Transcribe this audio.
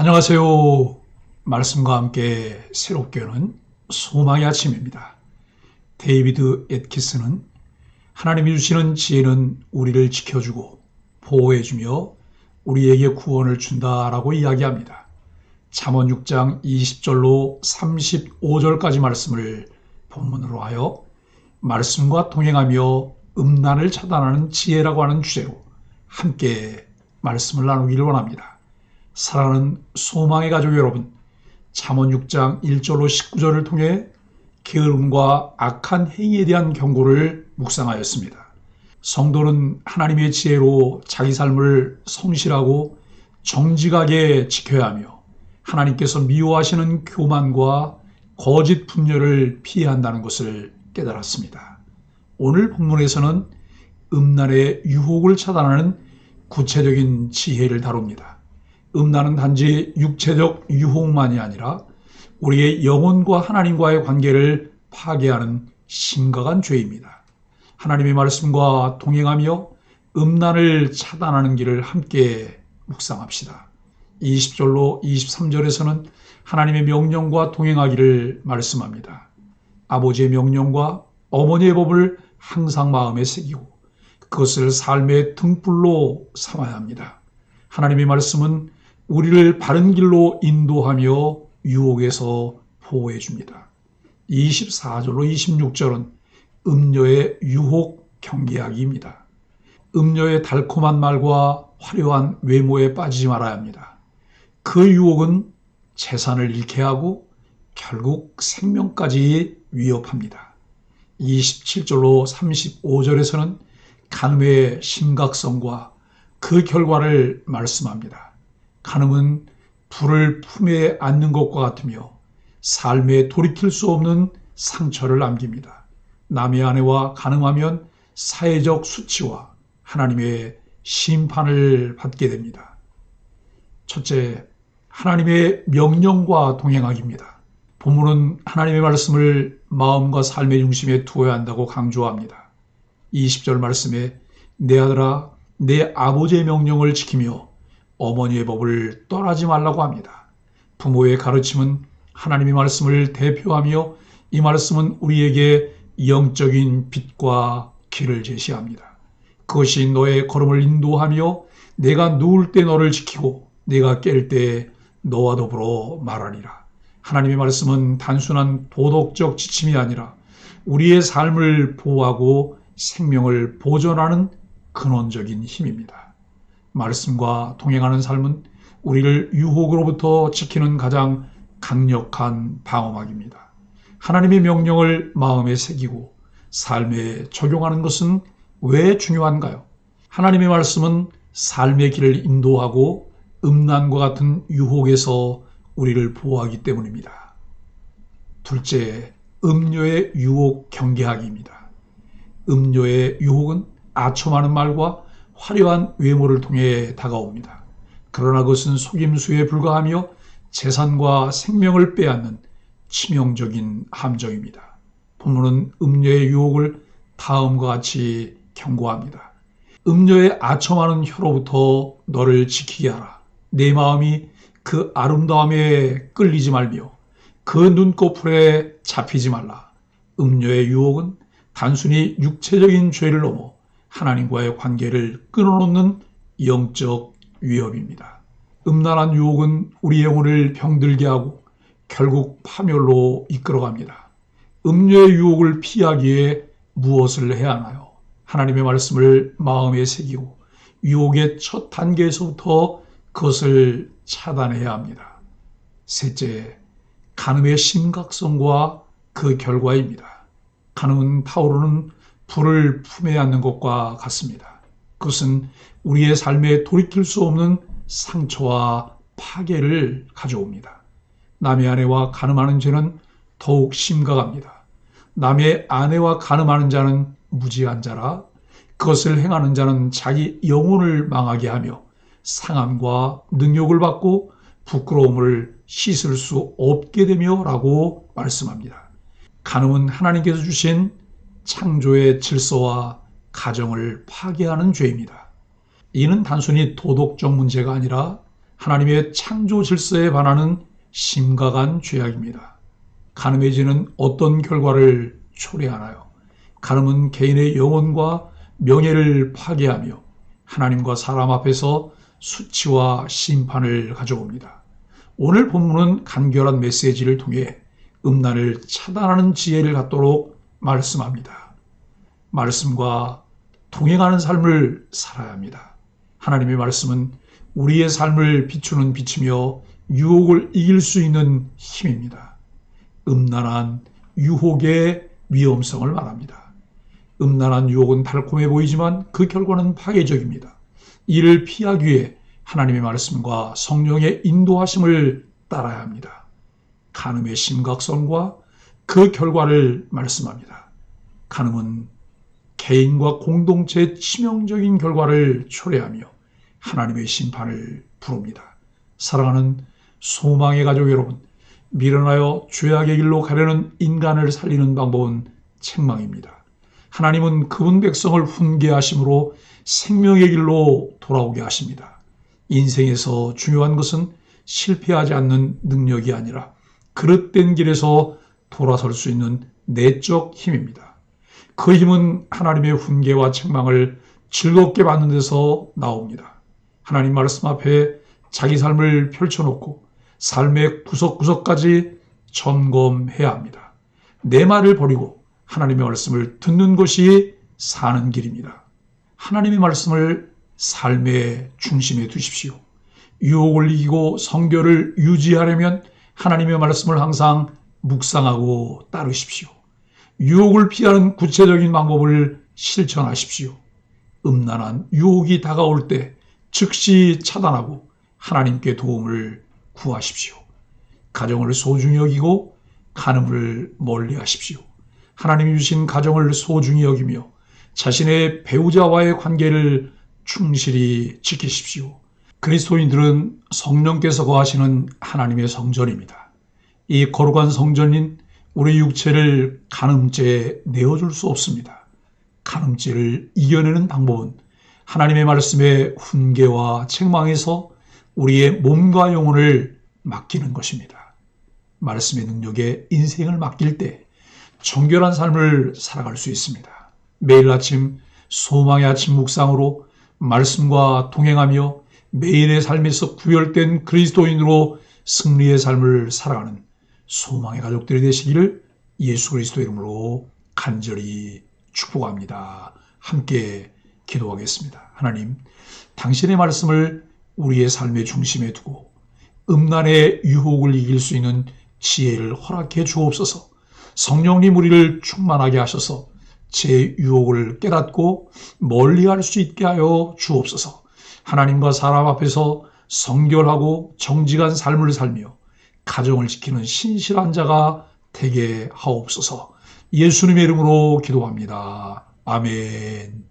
안녕하세요. 말씀과 함께 새롭게 오는 소망의 아침입니다. 데이비드 앳키스는 하나님이 주시는 지혜는 우리를 지켜주고 보호해주며 우리에게 구원을 준다라고 이야기합니다. 잠언 6장 20절로 35절까지 말씀을 본문으로 하여 말씀과 동행하며 음란을 차단하는 지혜라고 하는 주제로 함께 말씀을 나누기를 원합니다. 사랑하는 소망의 가족 여러분, 잠언 6장 1절로 19절을 통해 게으름과 악한 행위에 대한 경고를 묵상하였습니다. 성도는 하나님의 지혜로 자기 삶을 성실하고 정직하게 지켜야 하며 하나님께서 미워하시는 교만과 거짓 분열을 피해야 한다는 것을 깨달았습니다. 오늘 본문에서는 음란의 유혹을 차단하는 구체적인 지혜를 다룹니다. 음란은 단지 육체적 유혹만이 아니라 우리의 영혼과 하나님과의 관계를 파괴하는 심각한 죄입니다. 하나님의 말씀과 동행하며 음란을 차단하는 길을 함께 묵상합시다. 20절로 23절에서는 하나님의 명령과 동행하기를 말씀합니다. 아버지의 명령과 어머니의 법을 항상 마음에 새기고 그것을 삶의 등불로 삼아야 합니다. 하나님의 말씀은 우리를 바른 길로 인도하며 유혹에서 보호해 줍니다. 24절로 26절은 음료의 유혹 경계하기입니다. 음료의 달콤한 말과 화려한 외모에 빠지지 말아야 합니다. 그 유혹은 재산을 잃게 하고 결국 생명까지 위협합니다. 27절로 35절에서는 간음의 심각성과 그 결과를 말씀합니다. 간음은 불을 품에 안는 것과 같으며 삶에 돌이킬 수 없는 상처를 남깁니다. 남의 아내와 간음하면 사회적 수치와 하나님의 심판을 받게 됩니다. 첫째, 하나님의 명령과 동행하기입니다. 본문은 하나님의 말씀을 마음과 삶의 중심에 두어야 한다고 강조합니다. 20절 말씀에 내 아들아 내 아버지의 명령을 지키며 어머니의 법을 떠나지 말라고 합니다. 부모의 가르침은 하나님의 말씀을 대표하며 이 말씀은 우리에게 영적인 빛과 길을 제시합니다. 그것이 너의 걸음을 인도하며 내가 누울 때 너를 지키고 내가 깰 때 너와 더불어 말하리라. 하나님의 말씀은 단순한 도덕적 지침이 아니라 우리의 삶을 보호하고 생명을 보존하는 근원적인 힘입니다. 말씀과 동행하는 삶은 우리를 유혹으로부터 지키는 가장 강력한 방어막입니다. 하나님의 명령을 마음에 새기고 삶에 적용하는 것은 왜 중요한가요? 하나님의 말씀은 삶의 길을 인도하고 음란과 같은 유혹에서 우리를 보호하기 때문입니다. 둘째, 음료의 유혹 경계하기입니다. 음료의 유혹은 아첨하는 말과 화려한 외모를 통해 다가옵니다. 그러나 그것은 속임수에 불과하며 재산과 생명을 빼앗는 치명적인 함정입니다. 본문은 음녀의 유혹을 다음과 같이 경고합니다. 음녀의 아첨하는 혀로부터 너를 지키게 하라. 내 마음이 그 아름다움에 끌리지 말며 그 눈꺼풀에 잡히지 말라. 음녀의 유혹은 단순히 육체적인 죄를 넘어 하나님과의 관계를 끊어놓는 영적 위협입니다. 음란한 유혹은 우리 영혼을 병들게 하고 결국 파멸로 이끌어갑니다. 음료의 유혹을 피하기에 무엇을 해야 하나요? 하나님의 말씀을 마음에 새기고 유혹의 첫 단계에서부터 그것을 차단해야 합니다. 셋째, 간음의 심각성과 그 결과입니다. 간음은 타오르는 불을 품에 안는 것과 같습니다. 그것은 우리의 삶에 돌이킬 수 없는 상처와 파괴를 가져옵니다. 남의 아내와 가늠하는 죄는 더욱 심각합니다. 남의 아내와 가늠하는 자는 무지한 자라 그것을 행하는 자는 자기 영혼을 망하게 하며 상함과 능욕을 받고 부끄러움을 씻을 수 없게 되며 라고 말씀합니다. 간음은 하나님께서 주신 창조의 질서와 가정을 파괴하는 죄입니다. 이는 단순히 도덕적 문제가 아니라 하나님의 창조 질서에 반하는 심각한 죄악입니다. 가늠해지는 어떤 결과를 초래하나요? 가늠은 개인의 영혼과 명예를 파괴하며 하나님과 사람 앞에서 수치와 심판을 가져옵니다. 오늘 본문은 간결한 메시지를 통해 음란을 차단하는 지혜를 갖도록 말씀합니다. 말씀과 동행하는 삶을 살아야 합니다. 하나님의 말씀은 우리의 삶을 비추는 빛이며 유혹을 이길 수 있는 힘입니다. 음란한 유혹의 위험성을 말합니다. 음란한 유혹은 달콤해 보이지만 그 결과는 파괴적입니다. 이를 피하기 위해 하나님의 말씀과 성령의 인도하심을 따라야 합니다. 간음의 심각성과 그 결과를 말씀합니다. 간음은 개인과 공동체의 치명적인 결과를 초래하며 하나님의 심판을 부릅니다. 사랑하는 소망의 가족 여러분, 미련하여 죄악의 길로 가려는 인간을 살리는 방법은 책망입니다. 하나님은 그분 백성을 훈계하심으로 생명의 길로 돌아오게 하십니다. 인생에서 중요한 것은 실패하지 않는 능력이 아니라 그릇된 길에서 돌아설 수 있는 내적 힘입니다. 그 힘은 하나님의 훈계와 책망을 즐겁게 받는 데서 나옵니다. 하나님 말씀 앞에 자기 삶을 펼쳐놓고 삶의 구석구석까지 점검해야 합니다. 내 말을 버리고 하나님의 말씀을 듣는 것이 사는 길입니다. 하나님의 말씀을 삶의 중심에 두십시오. 유혹을 이기고 성결을 유지하려면 하나님의 말씀을 항상 묵상하고 따르십시오. 유혹을 피하는 구체적인 방법을 실천하십시오. 음란한 유혹이 다가올 때 즉시 차단하고 하나님께 도움을 구하십시오. 가정을 소중히 여기고 간음을 멀리 하십시오. 하나님이 주신 가정을 소중히 여기며 자신의 배우자와의 관계를 충실히 지키십시오. 그리스도인들은 성령께서 거하시는 하나님의 성전입니다. 이 거룩한 성전인 우리 육체를 간음죄에 내어줄 수 없습니다. 간음죄를 이겨내는 방법은 하나님의 말씀의 훈계와 책망에서 우리의 몸과 영혼을 맡기는 것입니다. 말씀의 능력에 인생을 맡길 때 정결한 삶을 살아갈 수 있습니다. 매일 아침 소망의 아침 묵상으로 말씀과 동행하며 매일의 삶에서 구별된 그리스도인으로 승리의 삶을 살아가는 소망의 가족들이 되시기를 예수 그리스도 이름으로 간절히 축복합니다. 함께 기도하겠습니다. 하나님, 당신의 말씀을 우리의 삶의 중심에 두고 음란의 유혹을 이길 수 있는 지혜를 허락해 주옵소서. 성령님 우리를 충만하게 하셔서 제 유혹을 깨닫고 멀리할 수 있게 하여 주옵소서. 하나님과 사람 앞에서 성결하고 정직한 삶을 살며 가정을 지키는 신실한 자가 되게 하옵소서. 예수님의 이름으로 기도합니다. 아멘.